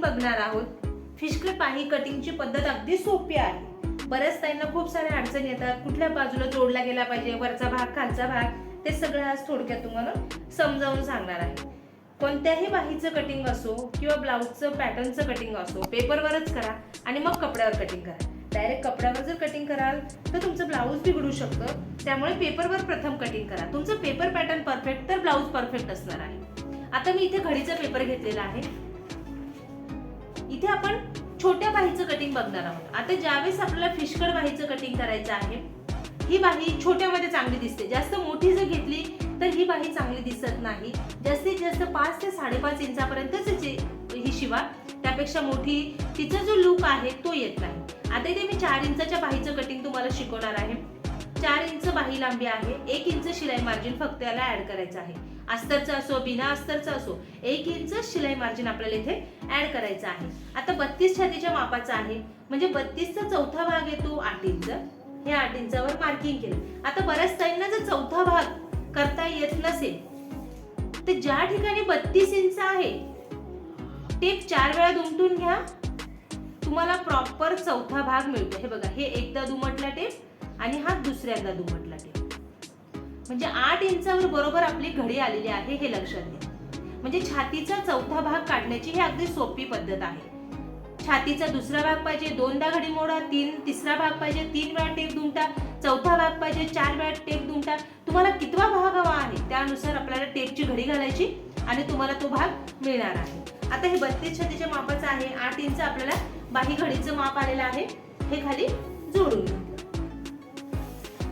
Cutting बघणार आहोत. फिशकट आहे कटिंगची पद्धत अगदी सोपी आहे. बऱ्याच ताईंना खूप साऱ्या अडचणी येतात. कुठल्या बाजूला जोडला गेला पाहिजे वरचा भाग खालचा भाग ते सगळं आज थोडक्यात तुम्हाला समजावून सांगणार आहे. कोणत्याही बाहीचं कटिंग असो किंवा ब्लाऊजचं पॅटर्नचं कटिंग असो पेपरवरच करा आणि मग कपड्यावर कटिंग करा. डायरेक्ट कपड्यावर जर कटिंग कराल तर तुमचं ब्लाऊज बिघडू शकतं. त्यामुळे पेपरवर प्रथम कटिंग करा. तुमचं पेपर पॅटर्न परफेक्ट तर ब्लाऊज परफेक्ट असणार आहे. आता मी इथे घडीचा पेपर घेतलेला आहे. इथे आपण छोट्या बाहीचं कटिंग बघणार आहोत. आता ज्यावेळेस आपल्याला फिशकड बाहीचं कटिंग करायचं आहे ही बाही छोट्यामध्ये चांगली दिसते. जास्त मोठी जर घेतली तर ही बाही चांगली दिसत नाही. जास्तीत जास्त पाच ते साडेपाच इंचापर्यंतच ही शिवा. त्यापेक्षा मोठी तिचा जो लुक आहे तो येत नाही. आता इथे मी चार इंचाच्या बाहीचं कटिंग तुम्हाला शिकवणार आहे. चार इंच बाही लांबी आहे एक इंच शिलाई मार्जिन फक्त याला ऍड करायचं आहे. अस्तरचं असो बिना अस्तरचं असो एक इंच शिलाई मार्जिन आपल्याला इथे ऍड करायचं आहे. आता बत्तीस छातीच्या मापाचा आहे. म्हणजे बत्तीसचा चौथा भाग येतो आठ इंच. हे आठ इंचावर मार्किंग केलं. आता बऱ्याच ताईंना जर चौथा भाग करता येत नसेल तर ज्या ठिकाणी बत्तीस इंच आहे टेप चार वेळा दुमटून घ्या. तुम्हाला प्रॉपर चौथा भाग मिळतो. हे बघा हे एकदा दुमटला टेप आणि हात दुसऱ्यांदा दुमटला टेप म्हणजे आठ इंचावर बरोबर आपली घडी आलेली आहे हे लक्षात घ्या. म्हणजे छातीचा चौथा भाग काढण्याची ही अगदी सोपी पद्धत आहे. छातीचा दुसरा भाग पाहिजे दोनदा घडी मोडा तीन तिसरा भाग पाहिजे तीन वेळा टेप दुमटा चौथा भाग पाहिजे चार वेळा टेप दुमटा. तुम्हाला कितवा भाग हवा आहे त्यानुसार आपल्याला टेपची घडी घालायची आणि तुम्हाला तो भाग मिळणार आहे. आता हे बत्तीस छातीच्या मापाचं आहे आठ इंच आपल्याला बाही घडीचं माप आलेलं आहे. हे खाली जोडून घ्या.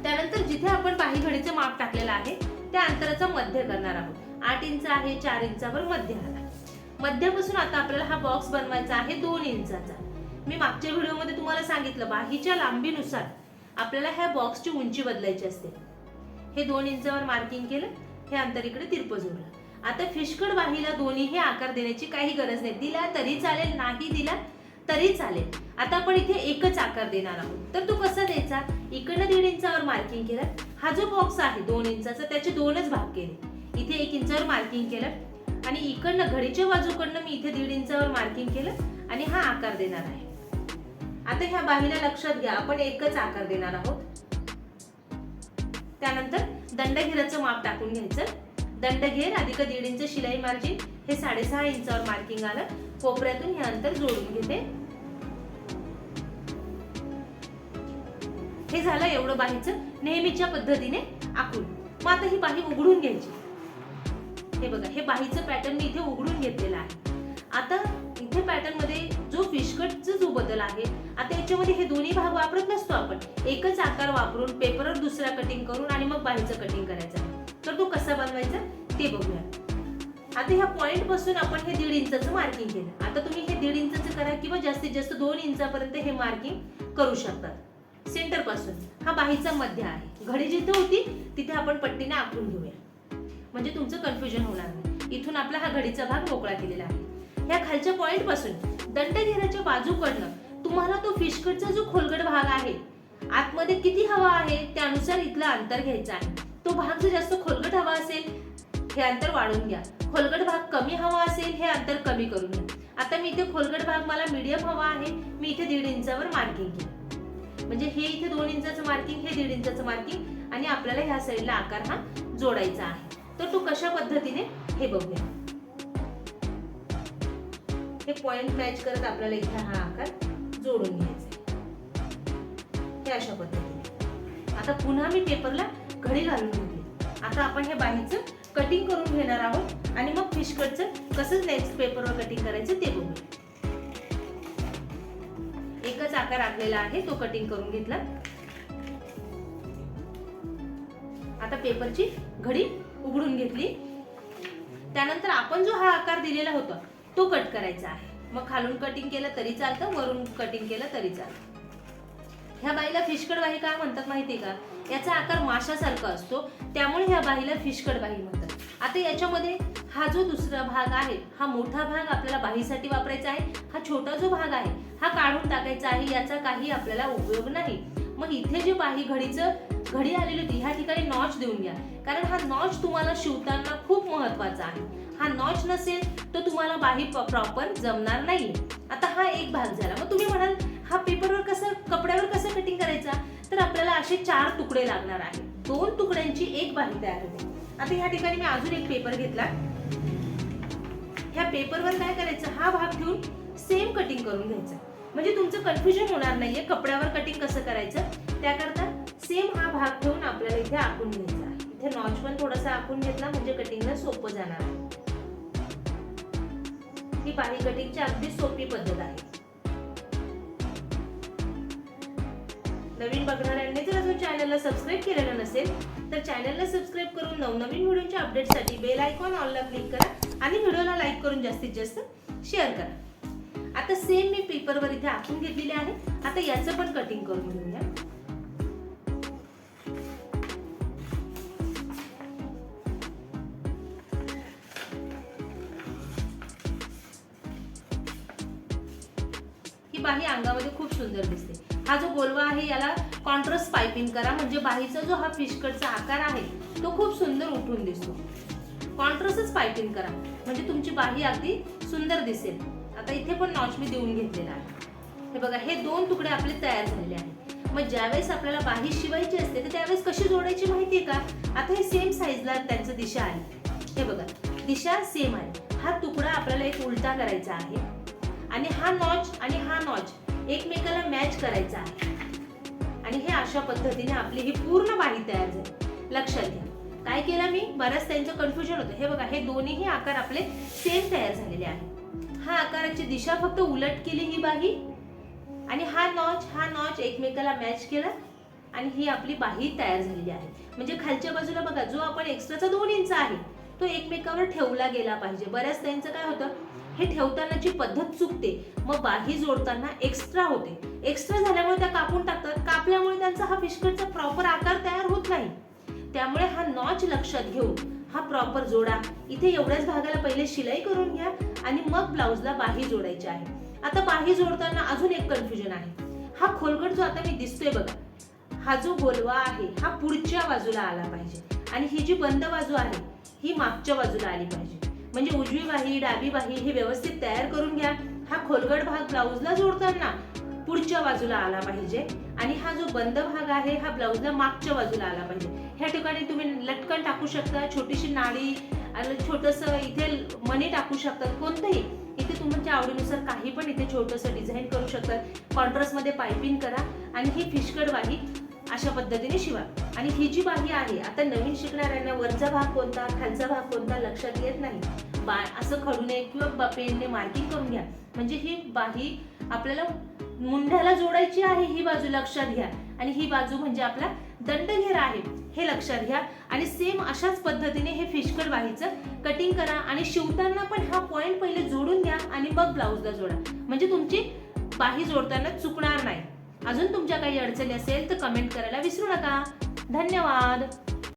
त्यानंतर जिथे आपण बाही घडीचे माप टाकलेलं आहे त्या अंतराचा मध्य करणार आहोत. आठ इंच आहे चार इंचावर मध्य आला. मध्यापासून आता आपल्याला हा बॉक्स बनवायचा आहे दोन इंचाचा. मी मागच्या व्हिडिओमध्ये तुम्हाला सांगितलं बाहीच्या लांबीनुसार आपल्याला ह्या बॉक्सची उंची बदलायची असते. हे दोन इंचावर मार्किंग केलं हे अंतर इकडे तिरपं जोडलं. आता फिशकड बाहीला दोन्ही हे आकार देण्याची काही गरज नाही. दिला तरी चालेल नाही दिला तरी चालेल. आता आपण इथे एकच आकार देणार आहोत. तर तो कसा द्यायचा? इकडनं दीड इंचावर मार्किंग केलं. हा जो बॉक्स आहे दोन इंचाचा त्याचे दोनच भाग केले. इथे एक इंचावर मार्किंग केलं. आणि इकडनं घडीच्या बाजूकडनं मी इथे दीड इंचावर मार्किंग केलं. आणि हा आकार देणार आहे. आता ह्या बाहीला लक्षात घ्या आपण एकच आकार देणार आहोत. त्यानंतर दंडघेराचं माप टाकून घ्यायचं. दंडघेर अधिक दीड इंच शिलाई मार्जिन हे साडेसहा इंचावर मार्किंग आलं. कोपऱ्यातून हे अंतर जोडून घेते. हे झालं एवढं बाहीचं. नेहमीच्या पद्धतीने आखून. मग आता ही बाही उघडून घ्यायची. हे बघा हे बाहीचं पॅटर्न मी इथे उघडून घेतलेलं आहे. आता इथे पॅटर्नमध्ये जो फिशकटचा जो बदल आहे आता याच्यामध्ये हे दोन्ही भाग वापरत नसतो आपण. एकच आकार वापरून पेपरवर दुसरा कटिंग करून आणि मग बाहीचं कटिंग करायचं. आहे. तर तो कसा बनवायचा ते बघूया. आता ह्या पॉइंटपासून आपण हे दीड इंचाचं मार्किंग केलं. आता तुम्ही हे दीड इंचाचं करा किंवा जास्तीत जास्त दोन इंचापर्यंत हे मार्किंग करू शकतात सेंटरपासून. हा बाहीचा मध्य आहे. घडी जिथे होती तिथे आपण पट्टीने आखून घेऊया. म्हणजे तुमचं कन्फ्युजन होणार नाही. इथून आपला हा घडीचा भाग मोकळा केलेला आहे. ह्या खालच्या पॉइंटपासून दंड घेण्याच्या बाजूकडनं तुम्हाला तो फिशकटचा जो खोलगड भाग आहे आतमध्ये किती हवा आहे त्यानुसार इथलं अंतर घ्यायचं आहे. तो भाग जर जास्त खोलगट हवा असेल हे अंतर वाढवून घ्या. खोलगट भाग कमी हवा असेल हे अंतर कमी करून घ्या. आता मी इथे खोलगट भाग मला मीडियम हवा आहे मी इथे दीड इंचावर मार्किंग केलं म्हणजे हे इथे दोन इंचाचं मार्किंग हे दीड इंचाचं मार्किंग आणि आपल्याला ह्या साईडला आकार हा जोडायचा आहे. तर तो कशा पद्धतीने हे बघूया. हे पॉइंट मॅच करत आपल्याला इथे हा आकार जोडून घ्यायचा आहे. हे अशा पद्धतीने. आता पुन्हा मी पेपरला घडी घालून घेतली आता आपण हे बाहीचं कटिंग करून घेणार आहोत आणि मग फिश कटचं कसं नेक्स्ट पेपरवर कटिंग करायचं ते बघू. एकच आकार आखलेला आहे तो कटिंग करून घेतला. आता पेपरची घडी उघडून घेतली. त्यानंतर आपण जो हा आकार दिलेला होता तो कट करायचा आहे. मग खालून कटिंग केलं तरी चालतं वरून कटिंग केलं तरी चालतं. ह्या बाईला फिशकड बाई काय म्हणतात माहिती का? याचा आकार माशासारखा असतो त्यामुळे ह्या बाईला फिशकड बाही म्हणतात. आता याच्यामध्ये हा जो दुसरा भाग आहे हा मोठा भाग आपल्याला बाहीसाठी वापरायचा आहे हा छोटा जो भाग आहे हा काढून टाकायचा आहे याचा काही आपल्याला उपयोग नाही. मग इथे जे बाही घडीचं घडी आलेली होती ह्या ठिकाणी नॉच देऊन घ्या. कारण हा नॉच तुम्हाला शिवताना खूप महत्त्वाचा आहे. हा नॉच नसेल तर तुम्हाला बाही प्रॉपर जमणार नाही आता हा एक भाग झाला. मग तुम्ही म्हणाल हा पेपरवर कसं कपड्यावर कसं कटिंग करायचा? तर आपल्याला असे चार तुकडे लागणार आहेत. दोन तुकड्यांची एक बाही तयार होते. आता ह्या ठिकाणी मी अजून एक पेपर घेतला. ह्या पेपरवर काय करायचं? हा भाग घेऊन सेम कटिंग करून घ्यायचा. म्हणजे तुमचं कन्फ्युजन होणार नाहीये कपड्यावर कटिंग कसं करायचं. त्याकरता सेम हा भाग घेऊन आपल्याला इथे आखून घ्यायचा इथे नॉच पण थोडासा आखून घेतला म्हणजे कटिंगला सोपं जाणार आहे. ही बाही कटिंगची अगदी सोपी पद्धत आहे. नवीन बघणाऱ्यांनी जर अजून चॅनलला सबस्क्राईब केलेलं नसेल तर चॅनलला सबस्क्राईब करून नवनवीन व्हिडिओच्या अपडेटसाठी बेल आयकॉन ऑलला क्लिक करा आणि व्हिडिओला लाईक करून जास्तीत जास्त शेअर करा. आता सेम मी पेपरवर इथे आखून घेतलेले आहे. आता याचं पण कटिंग करून घेऊया. ही बाही अंगामध्ये खूप सुंदर दिसते. हा जो गोलवा आहे याला कॉन्ट्रास्ट पायपिंग करा. म्हणजे बाहीचा जो हा फिशकटचा आकार आहे तो खूप सुंदर उठून दिसतो. कॉन्ट्रास्टच पायपिंग करा. म्हणजे तुमची बाही अगदी सुंदर दिसेल. आता इथे पण नॉच मी देऊन घेतलेला आहे. हे बघा हे दोन तुकडे आपले तयार झालेले आहेत. मग ज्यावेळेस आपल्याला बाही शिवायची असते तर त्यावेळेस कशी जोडायची माहिती आहे का? आता हे सेम साईजला त्यांचं दिशा आहे. हे बघा दिशा सेम आहे. हा तुकडा आपल्याला एक उलटा करायचा आहे. आणि हा नॉच आणि हा नॉच एकमेकाला मॅच करायचा आहे. आणि हे अशा पद्धतीने आपली ही पूर्ण बाही तयार झाली. लक्षात घ्या. काय केलं मी? बऱ्याच त्यांचं कन्फ्युजन होतं. हे बघा हे दोन्हीही आकार आपले सेम तयार झालेले आहे हा आकाराची दिशा फक्त उलट केली ही बाही. आणि हा नॉच हा नॉच एकमेकाला मॅच केला. आणि ही आपली बाही तयार झालेली आहे. म्हणजे खालच्या बाजूला बघा जो आपण एक्स्ट्राचा दोन इंच आहे तो एकमेकावर ठेवला गेला पाहिजे. बऱ्याच त्यांचं काय होतं? हे ठेवतानाची पद्धत चुकते मग बाही जोडताना एक्स्ट्रा होते. एक्स्ट्रा झाल्यामुळे त्या कापून टाकतात. कापल्यामुळे त्यांचा हा फिशकटचा प्रॉपर आकार तयार होत नाही. त्यामुळे हा नॉच लक्षात घेऊन हा प्रॉपर जोडा. इथे एवढ्याच भागाला पहिले शिलाई करून घ्या आणि मग ब्लाऊजला बाही जोडायची आहे. आता बाही जोडताना अजून एक कन्फ्युजन आहे. हा खोलगट जो आता मी दिसतोय बघा हा जो गोलवा आहे हा पुढच्या बाजूला आला पाहिजे. आणि ही जी बंद बाजू आहे ही मागच्या बाजूला आली पाहिजे. म्हणजे उजवी बाही डावी बाही हे व्यवस्थित तयार करून घ्या. हा खोलगट भाग ब्लाऊजला जोडताना पुढच्या बाजूला आला पाहिजे आणि हा जो बंद भाग आहे हा ब्लाऊजला मागच्या बाजूला आला पाहिजे. ह्या ठिकाणी तुम्ही लटकन टाकू शकता छोटीशी नाडी आणि छोटस इथे मणी टाकू शकतात. कोणतंही इथे तुमच्या आवडीनुसार काही पण इथे छोटंसं डिझाईन करू शकतात. कॉन्ट्रास्टमध्ये पायपिंग करा आणि ही फिशकड वाही अशा पद्धतीने शिवा. आणि ही जी बाही आहे आता नवीन शिकणाऱ्यांना वरचा भाग कोणता खालचा भाग कोणता लक्षात येत नाही. बा असं खडूने किंवा पेनने मार्किंग करून घ्या. म्हणजे ही बाही आपल्याला मुंढ्याला जोडायची आहे ही बाजू लक्षात घ्या. आणि ही बाजू म्हणजे आपला दंडघेरा आहे हे लक्षात घ्या. आणि सेम अशाच पद्धतीने हे फिशकट बाहीचं कटिंग करा आणि शिवताना पण हा पॉइंट पहिले जोडून घ्या आणि मग ब्लाऊजला जोडा. म्हणजे तुमची बाही जोडताना चुकणार नाही. अजून तुमच्या काही अडचणी असेल तर कमेंट करायला विसरू नका. धन्यवाद.